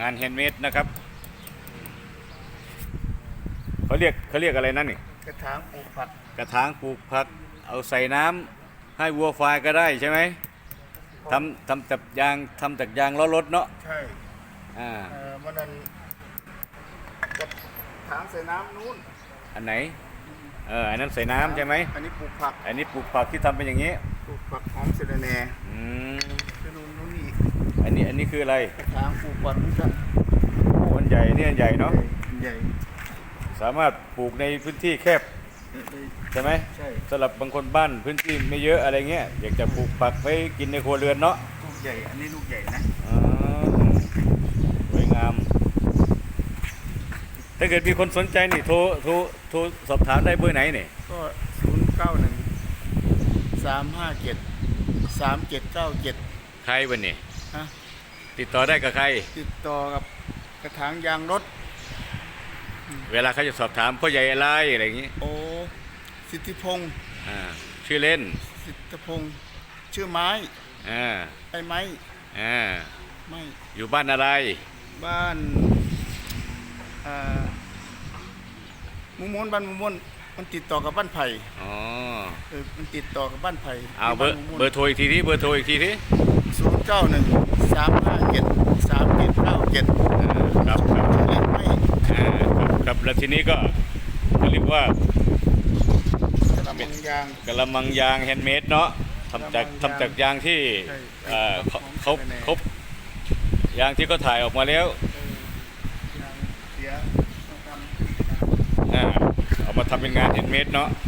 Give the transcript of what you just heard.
งานแฮนด์เมดนะครับเขาเรียกเขาเรียกอะไรนั่นนี่กระถางปลูกผักกระถางปลูกผัก เอาใส่น้ำให้วัวควายก็ได้ใช่ไหมทำทำจากยางทำจากยางล้อรถเนาะใช่อ่าเอ่อวันนั้นกระถางใส่น้ำนู้นอันไหนเอออันนั้นใส่น้ำใช่ไหมอันนี้ปลูกผัก อันนี้ปลูกผักที่ทำเป็นอย่างนี้ปลูกผักหอมเสะระแหน่อืมไปดูนู้น อีกอันนี้อันนี้คืออะไรกระถางปลูกผักนี่ก็โอ้อันใหญ่นี่อันใหญ่เนาะใหญ่สามารถปลูกในพื้นที่แคบใช่ไหมใช่สำหรับบางคนบ้านพื้นที่ไม่เยอะอะไรเงี้ยอยากจะปลูกผักไว้กินในครัวเรือนเนาะลูกใหญ่อันนี้ลูกใหญ่นะอ่าสวยงาม ถ้าเกิดมีคนสนใจนี่โทรโทรโทรสอบถามได้เบอร์ไหนนี่ก็ศูนย์เก้าหนึ่งสามห้าเจ็ดสามเจ็ดเก้าเจ็ดใครวันนี้ ฮะติดต่อได้กับใคร ติดต่อกับกระถางยางรถ เวลาเขาจะสอบถามพ่อใหญ่อะไรอะไรอย่างงี้โอสิทธิพงศ์อ่าชื่อเล่นสิทธิพงศ์ชื่อไม้อ่าไอ้ไม้อ่าไม้อยู่บ้านอะไร บ้านอ่ามุมมนบ้านมุมมนมันติดต่อกับบ้านไผ่อ๋อ เออมันติดต่อกับบ้านไผ่เอาเบอร์เบอร์โทรอีกทีที่เบอร์โทรอีกทีที่ศูนย์เก้าหนึ่งสามห้าเจ็ดสามเจ็ดเก้าเจ็ดครับครับเล่นไม่อ่าครับครับแล้วทีนี้ก็เขาเรียกว่ากระมังยางกระมังยางแฮนด์เมดเนาะทำจากกระมังยางทำจากยางที่ใช่เอ่อเขาของเขาภายในเขายางที่เขาถ่ายออกมาแล้วเออยางเสียต้องทำอ่าเอามาทำเป็นงานแฮนด์เมดเนาะใ